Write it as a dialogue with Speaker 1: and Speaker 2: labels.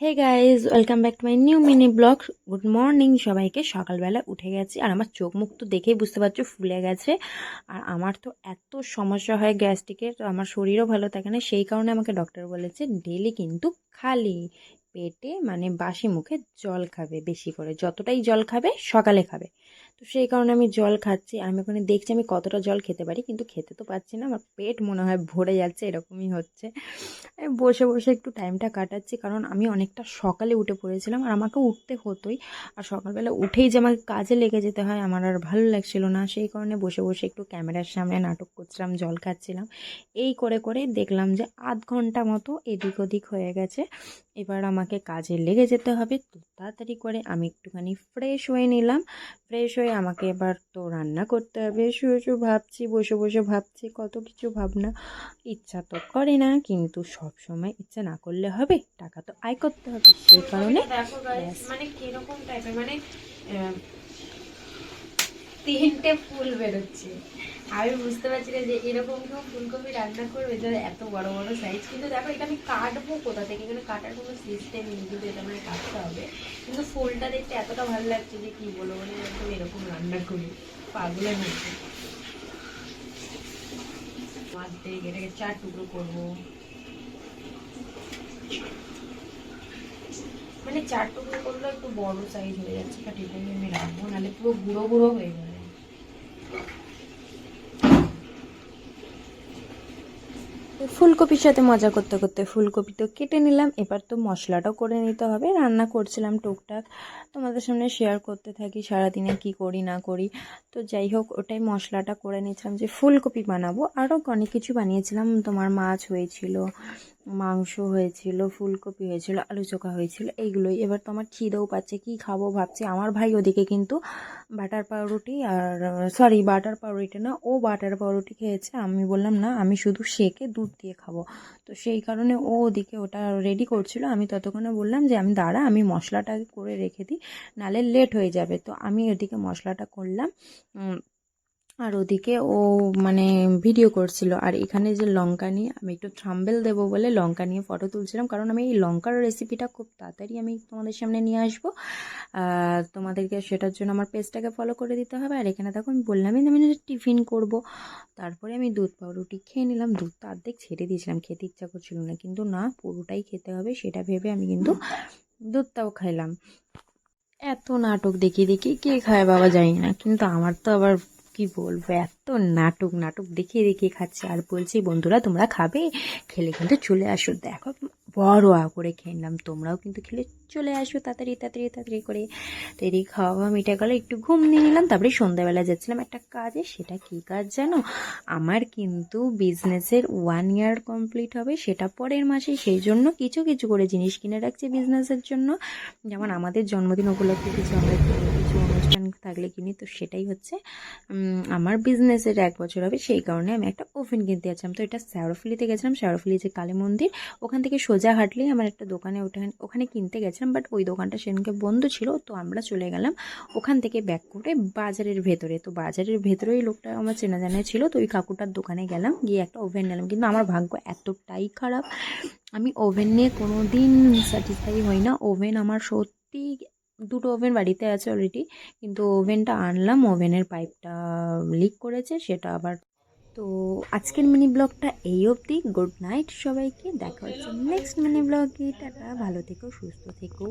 Speaker 1: Hey guys welcome back to my new mini blog good morning সবাইকে। সকালবেলা উঠে গেছি আর আমার চোখ মুখ তো দেখেই বুঝতে পারছ, ফুলে গেছে। আর আমার তো এত সমস্যা হয় গ্যাস্ট্রিকের, তো আমার শরীরও ভালো থাকে না। সেই কারণে আমাকে ডক্টর বলেছে ডেলি কিন্তু খালি। পেটে মানে বাসি মুখে জল খাবে বেশি করে। যতটাই জল খাবে, সকালে খাবে। তো সেই কারণে আমি জল খাচ্ছি। আমি ওখানে দেখছি আমি কতটা জল খেতে পারি, কিন্তু খেতে তো পারছি না। আমার পেট মনে হয় ভরে যাচ্ছে, এরকমই হচ্ছে। আমি বসে বসে একটু টাইমটা কাটাচ্ছি, কারণ আমি অনেকটা সকালে উঠে পড়েছিলাম। আর আমাকে উঠতে হতোই। আর সকালবেলা উঠেই যে আমাকে কাজে লেগে যেতে হয়, আমার আর ভালো লাগছিল না। সেই কারণে বসে বসে একটু ক্যামেরার সামনে নাটক করছিলাম, জল খাচ্ছিলাম। এই করে করে দেখলাম যে আধ ঘণ্টা মতো এদিক ওদিক হয়ে গেছে। এবার আমাকে কাজে লেগে যেতে হবে তো তাড়াতাড়ি করে আমি একটুখানি ফ্রেশ হয়ে নিলাম। ফ্রেশ হয়ে আমাকে এবার তো রান্না করতে হবে। শুয়ে শুয়ে ভাবছি বসে বসে ভাবছি কত কিছু ভাবনা। ইচ্ছা তো করে না কিন্তু সব সময় ইচ্ছা না করলে হবে টাকা তো আয় করতে হবে সেই কারণে.
Speaker 2: মানে কীরকম টাইপের মানে তিনটে ফুল বেরোচ্ছে। আমি বুঝতে পারছি না যে এরকম কেউ ফুলকপি রান্না করবে যাদের এত বড় বড় সাইজ কিন্তু দেখো এটা আমি কাটবো কোথা থেকে? এখানে কাটার কোনো সিস্টেম নেই, কিন্তু এটা মানে কাটতে হবে। কিন্তু ফুলটা দেখতে এতটা ভালো লাগছে যে কি বলব মানে একদম এরকম রান্না করি। পাগলের মধ্যে এটাকে চার টুকরো করব। মানে চার টুকরো করলে একটু বড় সাইজ হয়ে যাচ্ছে এটা আমি রাখব, নাহলে পুরো গুঁড়ো গুঁড়ো হয়ে যাবে।
Speaker 1: ফুলকপির সাথে মজা করতে করতে ফুলকপি তো কেটে নিলাম। এবার তো মশলাটাও করে নিতে হবে। রান্না করছিলাম টুকটাক। তোমাদের সামনে শেয়ার করতে থাকি সারাদিনে কি করি, না করি। তো যাই হোক, ওটাই মশলাটা করে নিয়েছিলাম যে ফুলকপি বানাবো। আরও অনেক কিছু বানিয়েছিলাম। তোমার মাছ হয়েছিল মাংস হয়েছিল, ফুলকপি হয়েছিল, আলু চোখা হয়েছিল, এইগুলোই। এবার তো আমার খিদেও পাচ্ছে, কি খাব ভাবছি। আমার ভাই ওদিকে কিন্তু বাটার পাউরুটি আর সরি বাটার পাউরুটি না, ও বাটার পাউরুটি খেয়েছে। আমি বললাম, না, আমি শুধু সেকে দুধ দিয়ে খাব। তো সেই কারণে ও ওদিকে ওটা রেডি করছিল। আমি ততক্ষণে বললাম যে, আমি, দাঁড়া, আমি মশলাটা করে রেখে দিই, নালে লেট হয়ে যাবে। তো আমি ওদিকে মশলাটা করলাম। আর ওদিকে ও মানে ভিডিও করছিল। আর এখানে যে লঙ্কা নিয়ে আমি একটু থাম্বেল দেবো বলে লঙ্কা নিয়ে ফটো তুলছিলাম, কারণ আমি এই লঙ্কার রেসিপিটা খুব তাড়াতাড়ি আমি তোমাদের সামনে নিয়ে আসব। তোমাদেরকে সেটার জন্য আমার পেজটাকে ফলো করে দিতে হবে। আর এখানে দেখো আমি বললামই আমি টিফিন করব। তারপরে আমি দুধ পাউরুটি খেয়ে নিলাম। দুধ দুধটা অর্ধেক ছেড়ে দিয়েছিলাম, খেতে ইচ্ছা করছিল না। কিন্তু না, পুরোটাই খেতে হবে, সেটা ভেবে আমি কিন্তু দুধটাও খাইলাম। এত নাটক দেখি দেখি কে খায় বাবা জানি না। কিন্তু আমার তো আবার কি বলব? এত নাটক নাটক দেখিয়ে দেখিয়ে খাচ্ছে। আর বলছি, বন্ধুরা, তোমরা খাবে? খেলে কিন্তু চলে আসো। দেখো, বড় আ করে খেয়ে নিলাম। তোমরাও কিন্তু খেলে চলে আসো তাড়াতাড়ি তাড়াতাড়ি তাড়াতাড়ি করে। তো এদিকে খাওয়া খাওয়া মিটে গেলো, একটু ঘুম নিয়ে নিলাম। তারপরে সন্ধ্যাবেলা যাচ্ছিলাম একটা কাজে। সেটা কী কাজ জানো? আমার কিন্তু বিজনেসের ওয়ান ইয়ার কমপ্লিট হবে সেটা পরের মাসে। সেই জন্য কিছু কিছু করে জিনিস কিনে রাখছি বিজনেসের জন্য। যেমন আমাদের জন্মদিন উপলক্ষে কিছু আমরা কিছু অনুষ্ঠান থাকলে কিনি, তো সেটাই হচ্ছে আমার বিজনেসের এক বছর হবে, সেই কারণে আমি একটা ওভেন কিনতে যাচ্ছিলাম। তো এটা শ্যাওড়াফুলিতে গেছিলাম শ্যাওড়াফুলি যে কালী মন্দির, ওখান থেকে সোজা হাঁটলেই আমার একটা দোকানে ওখানে ওখানে কিনতে গেছিলাম বাট ওই দোকানটা সেদিনকে বন্ধ ছিল, তো আমরা চলে গেলাম ওখান থেকে ব্যাক করে বাজারের ভেতরে। তো বাজারের ভেতরেই লোকটা আমার চেনা জানা ছিল, তো ওই কাকুটার দোকানে গেলাম, গিয়ে একটা ওভেন নিলাম। কিন্তু আমার ভাগ্য এতটাই খারাপ, আমি ওভেন নিয়ে কোনো দিন স্যাটিসফাই হই না। ওভেন আমার সত্যি দুটো ওভেন বাড়িতে আছে অলরেডি কিন্তু ওভেনটা আনলাম, ওভেনের পাইপটা লিক করেছে, সেটা আবার তো আজকের মিনি ব্লগটা এই অবধি। গুড নাইট সবাইকে, দেখা হচ্ছে নেক্সট মিনি ব্লগে টাটা, ভালো থেকো, সুস্থ থেকো।